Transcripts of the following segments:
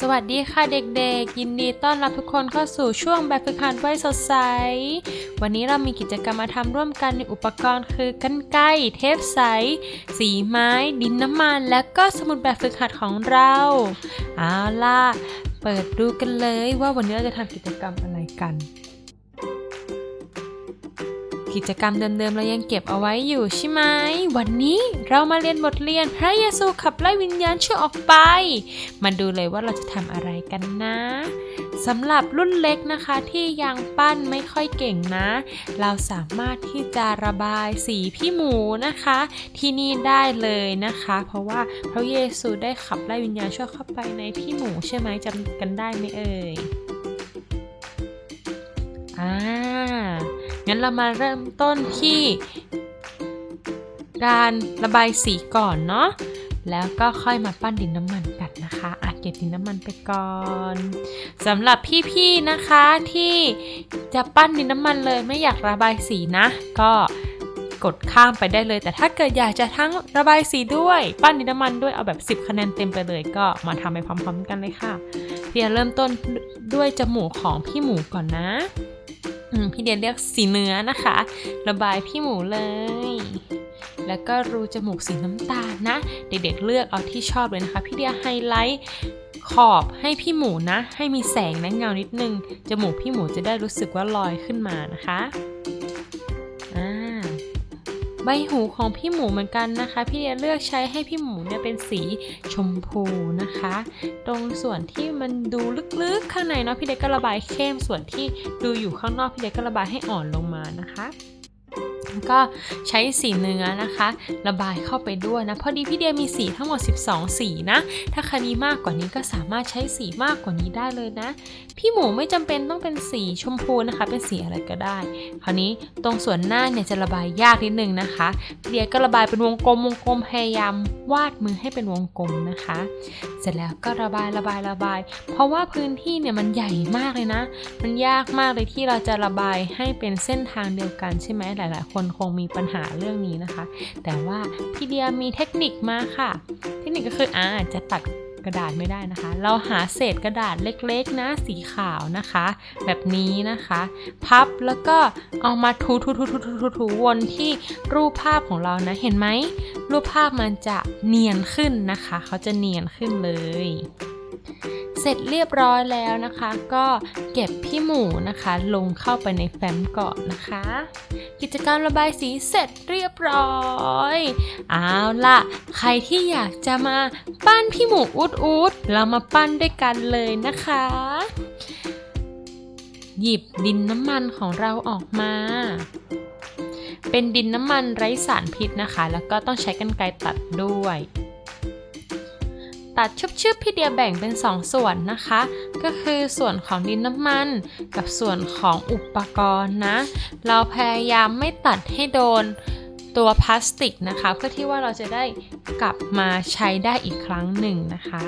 สวัสดีค่ะเด็กๆ ยินดีต้อนรับทุกคนเข้าสู่ช่วงแบบฝึกหัดไว้สดใส วันนี้เรามีกิจกรรมมาทำร่วมกันในอุปกรณ์คือกันไกรเทปใส สีไม้ ดินน้ำมัน และก็สมุดแบบฝึกหัดของเราเอาล่ะ เปิดดูกันเลยว่าวันนี้เราจะทำกิจกรรมอะไรกัน กิจกรรมเดิมๆเรายังเก็บเอาไว้อยู่ใช่ไหม วันนี้เรามาเรียนบทเรียนพระเยซูขับไล่วิญญาณชั่วออกไป มาดูเลยว่าเราจะทำอะไรกันนะสำหรับรุ่นเล็กนะคะที่ยังปั้นไม่ค่อยเก่งนะ เราสามารถที่จะระบายสีพี่หมูนะคะ ที่นี่ได้เลยนะคะ เพราะว่าพระเยซูได้ขับไล่วิญญาณชั่วเข้าไปในพี่หมูใช่ไหมจำกันได้ไหมเอ่ยอ่า งั้นเรามาเริ่มต้นที่ การระบายสีก่อนเนาะแล้วก็ค่อยมาปั้นดินน้ำมันกันนะคะอาเก็บดินน้ำมันไปก่อนสำหรับพี่ๆนะคะที่จะปั้นดินน้ำมันเลยไม่อยากระบายสีนะ ก็กดข้ามไปได้เลย แต่ถ้าเกิดอยากจะทั้งระบายสีด้วย ปั้นดินน้ำมันด้วยเอาแบบ 10 คะแนนเต็มไปเลยก็มาทำไปพร้อมๆกันเลยค่ะพี่จะเริ่มต้นด้วยจมูกของพี่หมูก่อนนะ พี่เดียเรียกสีเนื้อนะคะ ระบายพี่หมูเลย แล้วก็รูจมูกสีน้ำตาลนะ เด็กๆเลือกเอาที่ชอบเลยนะคะ พี่เดียไฮไลท์ขอบให้พี่หมูนะ ให้มีแสงและเงานิดนึง จมูกพี่หมูจะได้รู้สึกว่าลอยขึ้นมานะคะ ใบหูของพี่หมูเหมือนกันนะคะ พี่เดียเลือกใช้ให้พี่หมูเนี่ยเป็นสีชมพูนะคะ ตรงส่วนที่มันดูลึกๆข้างในเนาะพี่เด็กก็ระบายเข้มส่วนที่ดูอยู่ข้างนอกพี่เด็กก็ระบายให้อ่อนลงมานะคะ ก็ใช้สีเนื้อนะคะ ระบายเข้าไปด้วยนะพอดีพี่เดียมีสีทั้งหมด 12 สีนะ ถ้าใครมีมากกว่านี้ก็สามารถใช้สีมากกว่านี้ได้เลยนะ พี่หมูไม่จำเป็นต้องเป็นสีชมพูนะคะ เป็นสีอะไรก็ได้ คราวนี้ตรงส่วนหน้าเนี่ยจะระบายยากนิดนึงนะคะพี่เดียก็ระบายเป็นวงกลมวงกลมพยายามวาดมือให้เป็นวงกลมนะคะ เสร็จแล้วก็ระบายระบายระบาย เพราะว่าพื้นที่เนี่ยมันใหญ่มากเลยนะ มันยากมากเลยที่เราจะระบายให้เป็นเส้นทางเดียวกันใช่ไหมหลาย ๆ คนคงมีปัญหาเรื่องนี้นะคะ แต่ว่าพี่เดียมีเทคนิคมาค่ะ เทคนิคก็คืออ่าจะตัดกระดาษไม่ได้นะคะ เราหาเศษกระดาษเล็กๆ นะสีขาวนะคะ แบบนี้นะคะ พับแล้วก็เอามาถูถูถูถูถูถูวนที่รูปภาพของเรานะเห็นไหมรูปภาพมันจะเนียนขึ้นนะคะ เขาจะเนียนขึ้นเลย เสร็จเรียบร้อยแล้วนะคะ ก็เก็บพี่หมูนะคะ ลงเข้าไปในแฟ้มก่อนนะคะ กิจกรรมระบายสีเสร็จเรียบร้อยเอาล่ะ ใครที่อยากจะมาปั้นพี่หมูอุดอุดเรามาปั้นด้วยกันเลยนะคะ หยิบดินน้ำมันของเราออกมาเป็นดินน้ำมันไร้สารพิษนะคะ แล้วก็ต้องใช้กรรไกรตัดด้วย ตัดชุบๆพี่เดียแบ่งเป็น 2 ส่วนนะคะ ก็คือส่วนของดินน้ำมัน กับส่วนของอุปกรณ์นะ เราพยายามไม่ตัดให้โดนตัวพลาสติกนะคะ เพื่อที่ว่าเราจะได้กลับมาใช้ได้อีกครั้งหนึ่งนะคะ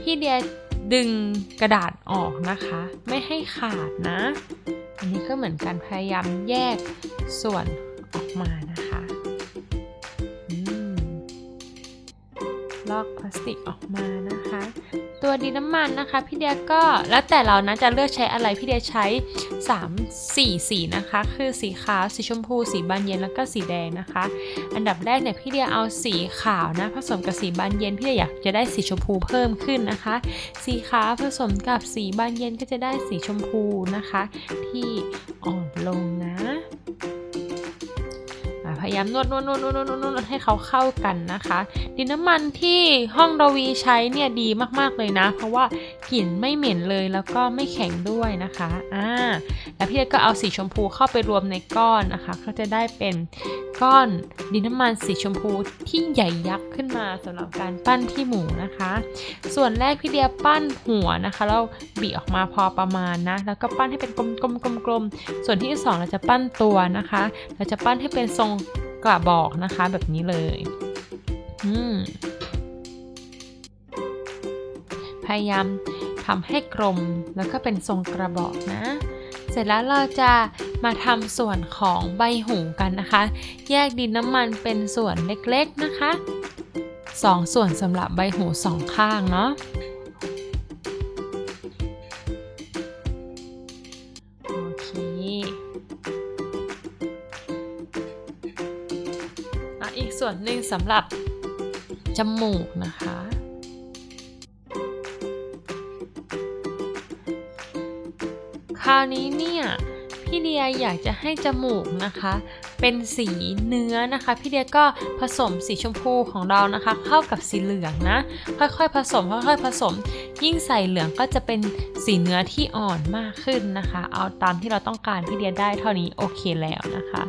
พี่เดียดึงกระดาษออกนะคะ ไม่ให้ขาดนะ อันนี้ก็เหมือนกันพยายามแยกส่วนออกมานะ ลอกพลาสติกออกมานะคะ ตัวดินน้ำมันนะคะพี่เดียก็แล้วแต่เรานะจะเลือกใช้อะไรพี่เดียใช้ 3 4 สีนะคะ คือสีขาวสีชมพู สีบานเย็นแล้วก็สีแดงนะคะ อันดับแรกเนี่ยพี่เดียเอาสีขาวนะผสมกับสีบานเย็นพี่เดียอยากจะได้สีชมพูเพิ่มขึ้นนะคะ สีขาวผสมกับสีบานเย็นก็จะได้สีชมพูนะคะ ที่อ่อนลงนะ พยายามนวดนวดนวดนวดนวดนวดนวดให้เขาเข้ากันนะคะ ดินน้ำมันที่ห้องดวีใช้เนี่ยดีมากๆเลยนะ เพราะว่ากลิ่นไม่เหม็นเลยแล้วก็ไม่แข็งด้วยนะคะอ่าแล้วพี่เล็กก็เอาสีชมพูเข้าไปรวมในก้อนนะคะก็จะได้เป็นก้อนดินน้ำมันสีชมพูที่ใหญ่ยักษ์ขึ้นมาสำหรับการปั้นพี่หมูนะคะ ส่วนแรกพี่เดียปั้นหัวนะคะแล้วบีออกมาพอประมาณนะแล้วก็ปั้นให้เป็นกลมๆๆๆส่วนที่สองเราจะปั้นตัวนะคะ เราจะปั้นให้เป็นทรง กระบอกนะคะแบบนี้เลย อืมพยายามทำให้กลมแล้วก็เป็นทรงกระบอกนะ เสร็จแล้วเราจะมาทำส่วนของใบหูกันนะคะ แยกดินน้ำมันเป็นส่วนเล็กๆนะคะสองส่วนสำหรับใบหูสองข้างเนาะ สำหรับจมูกนะคะ คราวนี้เนี่ยพี่เดียอยากจะให้จมูกนะคะ เป็นสีเนื้อนะคะ พี่เดียก็ผสมสีชมพูของเรานะคะ เข้ากับสีเหลืองนะ ค่อยๆผสมค่อยๆผสม ยิ่งใส่เหลืองก็จะเป็นสีเนื้อที่อ่อนมากขึ้นนะคะ เอาตามที่เราต้องการพี่เดียได้เท่านี้โอเคแล้วนะคะ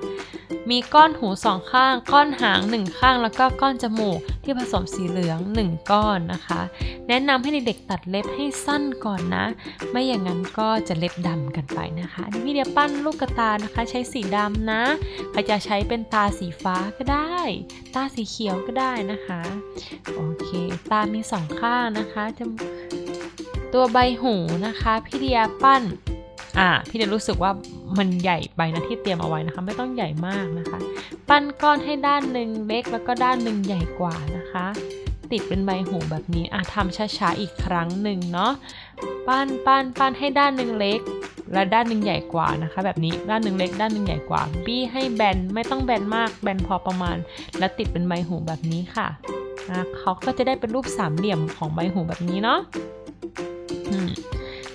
มีก้อนหูสองข้าง ก้อนหางหนึ่งข้าง แล้วก็ก้อนจมูกที่ผสมสีเหลืองหนึ่งก้อนนะคะ แนะนำให้เด็กๆตัดเล็บให้สั้นก่อนนะ ไม่อย่างนั้นก็จะเล็บดำกันไปนะคะนนี่พี่เดียปั้นลูกกระตานะคะ ใช้สีดำนะใครจะใช้เป็นตาสีฟ้าก็ได้ ตาสีเขียวก็ได้นะคะ โอเค ตามีสองข้างนะคะจะตัวใบหูนะคะ พี่เดียปั้น อ่าพี่เดียรู้สึกว่ามันใหญ่ไปนะที่เตรียมเอาไว้นะคะ ไม่ต้องใหญ่มากนะคะ ปั้นก้อนให้ด้านหนึ่งเล็กแล้วก็ด้านหนึ่งใหญ่กว่านะคะ ติดเป็นใบหูแบบนี้อะทำช้าๆอีกครั้งหนึ่งเนาะปั้นปั้นปั้นให้ด้านหนึ่งเล็ก และด้านหนึ่งใหญ่กว่านะคะ แบบนี้ด้านหนึ่งเล็ก ด้านหนึ่งใหญ่กว่า บี้ให้แบนไม่ต้องแบนมากแบนพอประมาณ แล้วติดเป็นใบหูแบบนี้ค่ะอะเขาก็จะได้เป็นรูปสามเหลี่ยมของใบหูแบบนี้เนาะ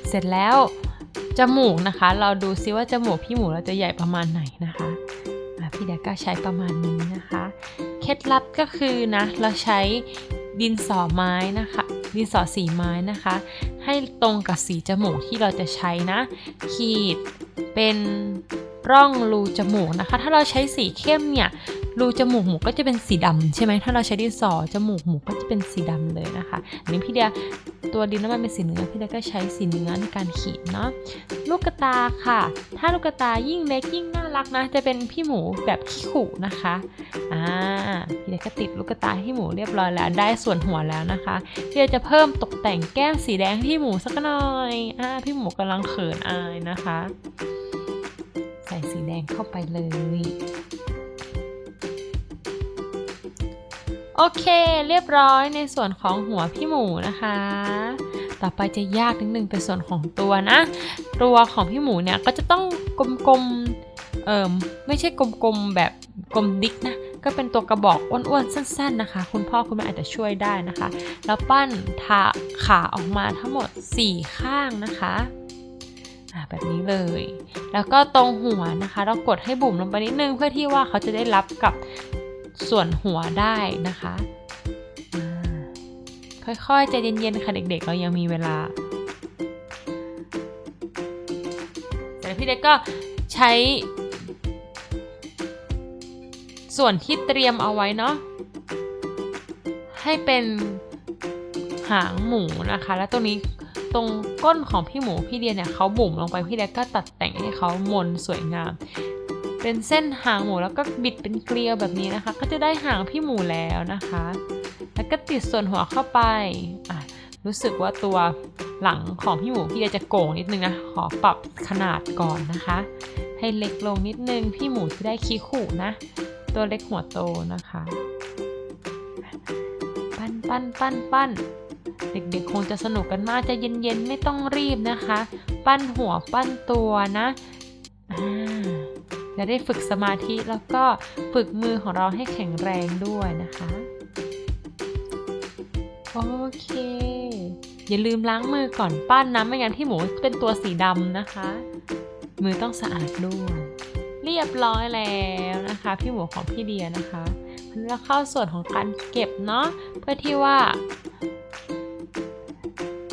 เสร็จแล้ว จมูกนะคะ เราดูซิว่าจมูกพี่หมูเราจะใหญ่ประมาณไหนนะคะพี่เด็กก็ใช้ประมาณนี้นะคะ เคล็ดลับก็คือนะเราใช้ดินสอไม้นะคะ ดินสอสีไม้นะคะ ให้ตรงกับสีจมูกที่เราจะใช้นะ ขีดเป็นร่องรูจมูกนะคะ ถ้าเราใช้สีเข้มเนี่ย รูจมูกหมูก็จะเป็นสีดำใช่ไหมถ้าเราใช้ดินสอจมูกหมูก็จะเป็นสีดำเลยนะคะอันนี้พี่เดียตัวดินน้ำมันเป็นสีเนื้อพี่เดียก็ใช้สีเนื้อในการขีดเนาะลูกกระตาค่ะ ถ้าลูกกระตายิ่งเล็กยิ่งน่ารักนะ จะเป็นพี่หมูแบบขี้ขู่นะคะอ่าพี่เด็กก็ติดลูกตาให้หมูเรียบร้อยแล้วได้ส่วนหัวแล้วนะคะพี่เด็กจะเพิ่มตกแต่งแก้มสีแดงให้พี่หมูสักหน่อยอ่าพี่หมูกำลังเขินอายนะคะ ใส่สีแดงเข้าไปเลย โอเค เรียบร้อยในส่วนของหัวพี่หมูนะคะ ต่อไปจะยากนิดนึงเป็นส่วนของตัวนะ ตัวของพี่หมูเนี่ยก็จะต้องกลมๆ เอ่มไม่ใช่กลมๆแบบกลมดิกนะ ก็เป็นตัวกระบอกอ้วนๆ สั้นๆนะคะ คุณพ่อคุณแม่อาจจะช่วยได้นะคะ แล้วปั้นทาขาออกมาทั้งหมด 4 ข้างนะคะแบบนี้เลย แล้วก็ตรงหัวนะคะ เรากดให้บุ๋มลงไปนิดนึงเพื่อที่ว่าเขาจะได้รับกับ ส่วนหัวได้นะคะ ค่อยๆใจเย็นๆค่ะเด็กๆ เรายังมีเวลาแต่พี่เด็กก็ใช้ ส่วนที่เตรียมเอาไว้เนาะให้เป็นหางหมูนะคะ แล้วตรงนี้ตรงก้นของพี่หมูพี่เดียเนี่ยเขาบุ๋มลงไปพี่เดียก็ตัดแต่งให้เขามนสวยงาม เป็นเส้นหางหมูแล้วก็บิดเป็นเกลียวแบบนี้นะคะ ก็จะได้หางพี่หมูแล้วนะคะ แล้วก็ติดส่วนหัวเข้าไปอะรู้สึกว่าตัวหลังของพี่หมูพี่จะโก่งนิดนึงนะ ขอปรับขนาดก่อนนะคะ ให้เล็กลงนิดนึงพี่หมูจะได้ขี้ขู่นะ ตัวเล็กหัวโตนะคะ ปั้นปั้นปั้นปั้นเด็กๆคงจะสนุกกันมากจะเย็นๆ ไม่ต้องรีบนะคะ ปั้นหัวปั้นตัวนะอ่า จะได้ฝึกสมาธิแล้วก็ฝึกมือของเราให้แข็งแรงด้วยนะคะ โอเค อย่าลืมล้างมือก่อนปั้นนะไม่งั้นที่หมูเป็นตัวสีดำนะคะ มือต้องสะอาดด้วยเรียบร้อยแล้วนะคะ พี่หมูของพี่เดียนะคะแล้วเข้าส่วนของการเก็บเนาะเพื่อที่ว่า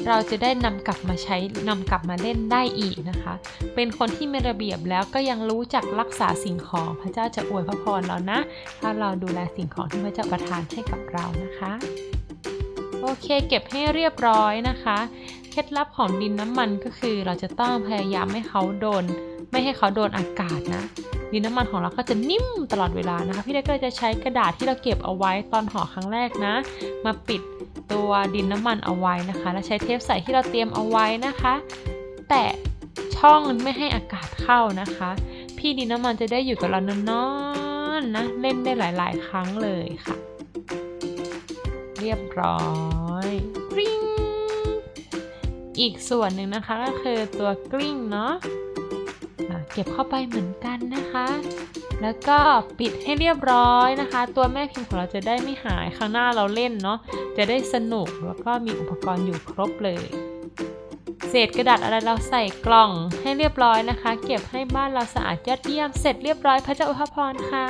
เราจะได้นำกลับมาใช้นำกลับมาเล่นได้อีกนะคะ เป็นคนที่มีระเบียบแล้วก็ยังรู้จักรักษาสิ่งของพระเจ้าจะอวยพระพรเรานะ ถ้าเราดูแลสิ่งของที่พระเจ้าประทานให้กับเรานะคะโอเคเก็บให้เรียบร้อยนะคะ เคล็ดลับของดินน้ำมันก็คือเราจะต้องพยายามให้เขาโดน ไม่ให้เขาโดนอากาศนะ ดินน้ำมันของเราก็จะนิ่มตลอดเวลานะคะ พี่เล็กก็จะใช้กระดาษที่เราเก็บเอาไว้ตอนห่อครั้งแรกนะ มาปิด ตัวดินน้ำมันเอาไว้นะคะ แล้วใช้เทปใส่ที่เราเตรียมเอาไว้นะคะ แตะช่องไม่ให้อากาศเข้านะคะ พี่ดินน้ำมันจะได้อยู่กับเรานานๆนะเล่นได้หลาย ๆ ครั้งเลยค่ะ เรียบร้อยกริ๊งอีกส่วนหนึ่งนะคะก็คือตัวกลิ้งเนาะะเก็บเข้าไปเหมือนกันนะคะ แล้วก็ปิดให้เรียบร้อยนะคะ ตัวแม่พิมพ์ของเราจะได้ไม่หายข้างหน้าเราเล่นเนาะจะได้สนุกแล้วก็มีอุปกรณ์อยู่ครบเลย เศษกระดาษอะไรเราใส่กล่องให้เรียบร้อยนะคะ เก็บให้บ้านเราสะอาดยอดเยี่ยมเสร็จเรียบร้อยพระเจ้าอุพพรค่ะ